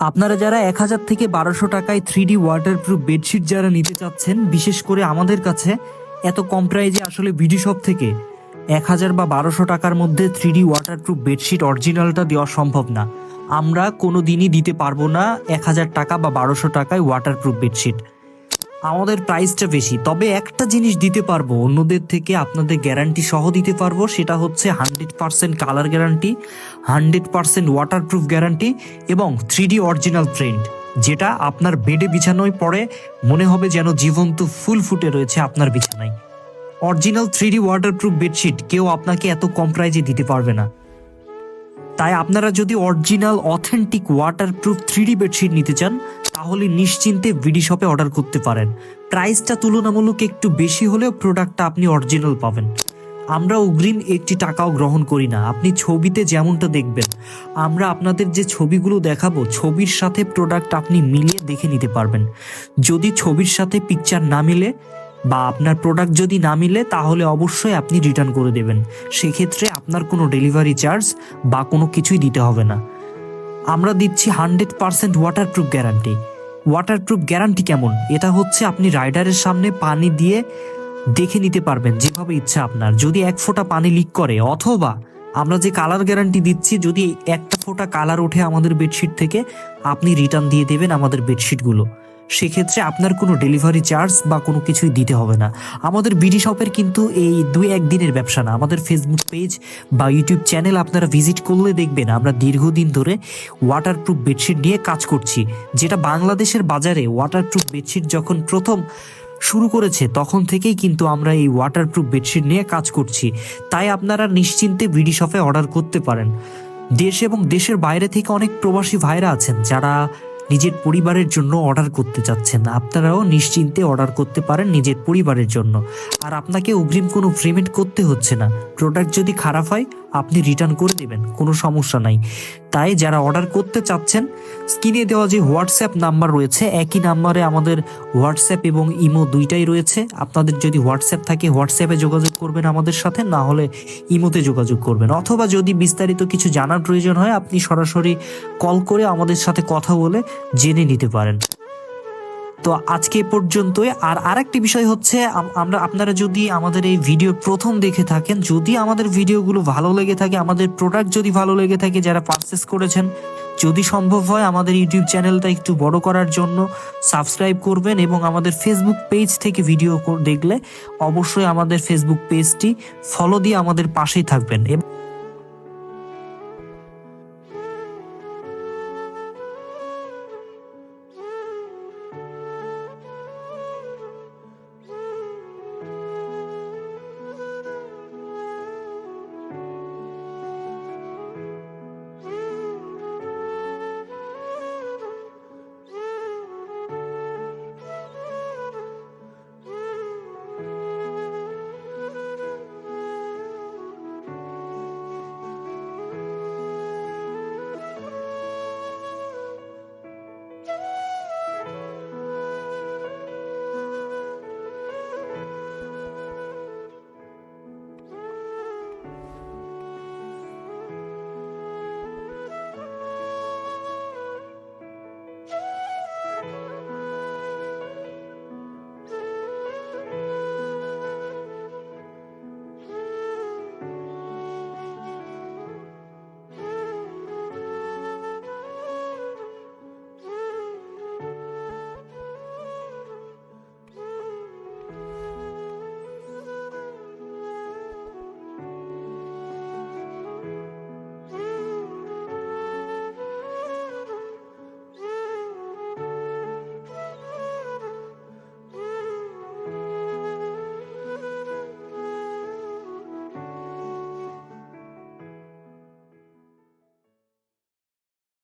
আপনারা যারা এক হাজার থেকে বারোশো টাকায় থ্রি ডি ওয়াটারপ্রুফ বেডশিট যারা নিতে চাচ্ছেন, বিশেষ করে আমাদের কাছে, এত কম প্রাইজে আসলে ভিডি শপ থেকে এক হাজার বা বারোশো টাকার মধ্যে থ্রি ডি ওয়াটারপ্রুফ বেডশিট অরিজিনালটা দেওয়া সম্ভব না। আমরা কোনো দিনই দিতে পারব না এক হাজার টাকা বা বারোশো টাকায় ওয়াটারপ্রুফ বেডশিট আমাদের প্রাইসটা বেশি। তবে একটা জিনিস দিতে পারব, অন্যদের থেকে আপনাদের গ্যারান্টি সহ দিতে পারব, সেটা হচ্ছে hundred percent colour guarantee hundred percent waterproof guarantee এবং থ্রি ডি অরিজিনাল প্রিন্ট যেটা আপনার বেডে বিছানোয় পরে মনে হবে যেন জীবন্ত ফুল ফুটে রয়েছে আপনার বিছানায়। Original three D waterproof bedsheet কেউ আপনাকে এত কম প্রাইজে দিতে পারবে না। তাই আপনারা যদি original authentic waterproof three D bedsheet নিতে চান তাহলে নিশ্চিন্তে ভিডি শপে অর্ডার করতে পারেন। প্রাইসটা তুলনামূলক একটু বেশি হলেও প্রোডাক্টটা আপনি অরিজিনাল পাবেন। আমরা অগ্রিম একটি টাকাও গ্রহণ করি না। আপনি ছবিতে যেমনটা দেখবেন, আমরা আপনাদের যে ছবিগুলো দেখাবো, ছবির সাথে প্রোডাক্ট আপনি মিলিয়ে দেখে নিতে পারবেন। যদি ছবির সাথে পিকচার না মিলে বা আপনার প্রোডাক্ট যদি না মিলে, তাহলে অবশ্যই আপনি রিটার্ন করে দেবেন। সেক্ষেত্রে আপনার কোনো ডেলিভারি চার্জ বা কোনো কিছুই দিতে হবে না। আমরা দিচ্ছি hundred percent waterproof guarantee waterproof guarantee কেমন? এটা হচ্ছে আপনি রাইডারের সামনে পানি দিয়ে দেখে নিতে পারবেন যেভাবে ইচ্ছা আপনার। যদি এক ফোঁটা পানি লিক করে, অথবা আমরা যে কালার গ্যারান্টি দিচ্ছি, যদি একটা ফোঁটা কালার ওঠে আমাদের বেডশিট থেকে, আপনি রিটার্ন দিয়ে দেবেন আমাদের বেডশিটগুলো সেক্ষেত্রে আপনার কোনো ডেলিভারি চার্জ বা কোনো কিছুই দিতে হবে না। আমাদের বিডি শপের কিন্তু এই দুই একদিনের ব্যবসা না। আমাদের ফেসবুক পেজ বা ইউটিউব চ্যানেল আপনারা ভিজিট করলে দেখবেন। আমরা দীর্ঘদিন ধরে ওয়াটারপ্রুফ বেডশিট নিয়ে কাজ করছি। যেটা বাংলাদেশের বাজারে ওয়াটারপ্রুফ বেডশিট যখন প্রথম শুরু করেছে, তখন থেকেই কিন্তু আমরা এই ওয়াটারপ্রুফ বেডশিট নিয়ে কাজ করছি। তাই আপনারা নিশ্চিন্তে বিডি শপে অর্ডার করতে পারেন। দেশ এবং দেশের বাইরে থেকে অনেক প্রবাসী ভাইরা আছেন, যারা নিজের পরিবারের জন্য অর্ডার করতে চাচ্ছেন। আপনারাও নিশ্চিন্তে অর্ডার করতে পারেন নিজের পরিবারের জন্য। আর আপনাকে অগ্রিম কোনো পেমেন্ট করতে হচ্ছে না। প্রোডাক্ট যদি খারাপ হয় আপনি রিটার্ন করে দেবেন, কোনো সমস্যা নাই। তাই যারা অর্ডার করতে চাচ্ছেন, স্ক্রিনে দেওয়া যে হোয়াটসঅ্যাপ নাম্বার রয়েছে, একই নাম্বারে আমাদের হোয়াটসঅ্যাপ এবং ইমো দুইটাই রয়েছে। আপনাদের যদি হোয়াটসঅ্যাপ থাকে হোয়াটসঅ্যাপে যোগাযোগ করবেন আমাদের সাথে, না হলে ইমোতে যোগাযোগ করবেন। অথবা যদি বিস্তারিত কিছু জানার প্রয়োজন হয়, আপনি সরাসরি কল করে আমাদের সাথে কথা বলে জেনে নিতে পারেন। তো আজকে পর্যন্তই। আর আরেকটি বিষয় হচ্ছে আমরা আপনারা যদি আমাদের এই ভিডিও প্রথম দেখে থাকেন, যদি আমাদের ভিডিওগুলো ভালো লেগে থাকে, আমাদের প্রোডাক্ট যদি ভালো লেগে থাকে, যারা পারচেস করেছেন, যদি সম্ভব হয় আমাদের ইউটিউব চ্যানেলটা একটু বড় করার জন্য সাবস্ক্রাইব করবেন এবং আমাদের ফেসবুক পেজ থেকে ভিডিও দেখলে অবশ্যই আমাদের ফেসবুক পেজটি ফলো দিয়ে আমাদের পাশেই থাকবেন। এবং